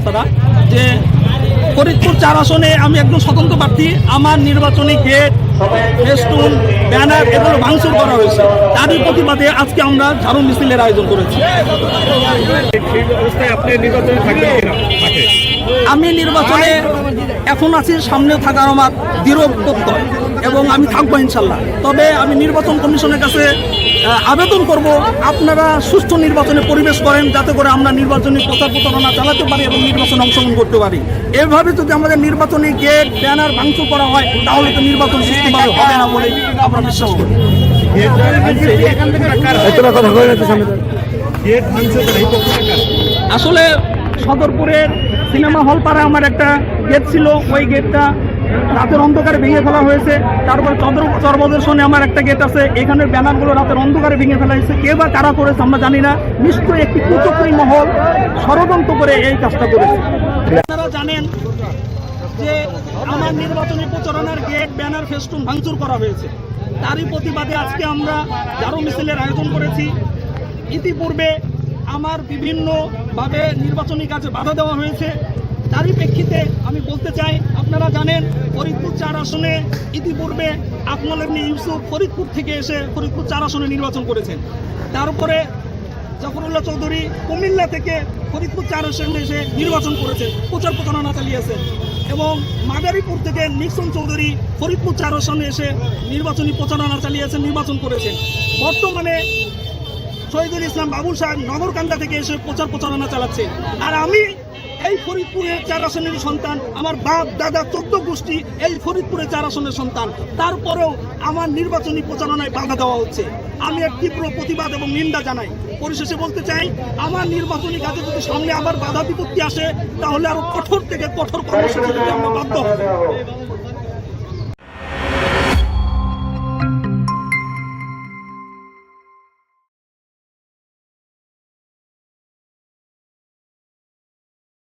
কথাটা যে ফরিদপুর চার আসনে আমি একজন স্বতন্ত্র প্রার্থী। আমার নির্বাচনী গেট, ফেস্টুন, ব্যানার এগুলো ভাঙচুর করা হয়েছে। তারই প্রতিবাদে আজকে আমরা ঝাড়ু মিছিলের আয়োজন করেছি। আমি নির্বাচনে এখন আছি, সামনে থাকার আমার দৃঢ় প্রত্যয়। এবং আমি থাকব ইনশাল্লাহ। তবে আমি নির্বাচন কমিশনের কাছে আবেদন করব, আপনারা সুষ্ঠু নির্বাচনে পরিবেশ করেন, যাতে করে আমরা নির্বাচনী প্রচার প্রচারণা চালাতে পারি এবং নির্বাচনে অংশগ্রহণ করতে পারি। এভাবে যদি আমাদের নির্বাচনী গেট, ব্যানার ভাঙচুর করা হয়, তাহলে তো নির্বাচন সুষ্ঠুভাবে হবে না বলে আমরা বিশ্বাস কার। আসলে সদরপুরের সিনেমা হল পাড়া আমার একটা গেট ছিল, ওই গেটটা রাতের অন্ধকারে ভেঙে ফেলা হয়েছে। তারপর চন্দ্র চরবদর্শনে আমার একটা গেট আছে। এখানের ব্যানারগুলো রাতের অন্ধকারে ভেঙে ফেলা হয়েছে। কে বা কারা করেছে আমরা জানি না। নিশ্চয়ই একটি কুচক্রী মহল ষড়যন্ত্র করে এই কাজটা করেছে। আপনারা জানেন যে আমার নির্বাচনী প্রচারণার গেট ব্যানার ফেস্টুন ভাঙচুর করা হয়েছে। তারই প্রতিবাদে আজকে আমরা জারো মিছিলের আয়োজন করেছি। ইতিপূর্বে আমার বিভিন্নভাবে নির্বাচনী কাজে বাধা দেওয়া হয়েছে। তারই প্রেক্ষিতে বলতে চাই, আপনারা জানেন ফরিদপুর চার আসনে ইতিপূর্বে আকমল এমনি ইউসুফ ফরিদপুর থেকে এসে ফরিদপুর চার আসনে নির্বাচন করেছেন। তারপরে জাফরুল্লাহ চৌধুরী কুমিল্লা থেকে ফরিদপুর চার আসনে এসে নির্বাচন করেছেন, প্রচার প্রচারণা চালিয়েছেন এবং মাদারীপুর থেকে নিক্সন চৌধুরী ফরিদপুর চার আসনে এসে নির্বাচনী প্রচারণা চালিয়েছেন, নির্বাচন করেছেন। বর্তমানে শহীদুল ইসলাম বাবুল সাহেব নগরকান্দা থেকে এসে প্রচার প্রচারণা চালাচ্ছে আর আমি এই ফরিদপুরের চার আসনের সন্তান, আমার বাপ, দাদা, চোদ্দ গোষ্ঠী, এই ফরিদপুরের চার আসনের সন্তান। তারপরেও আমার নির্বাচনী প্রচারণায় বাধা দেওয়া হচ্ছে। আমি এক তীব্র প্রতিবাদ এবং নিন্দা জানাই। পরিশেষে বলতে চাই, আমার নির্বাচনী কাজে যদি সামনে আবার বাধা বিপত্তি আসে, তাহলে আরও কঠোর থেকে কঠোর কর্মসূচি আমরা বাধ্য হব।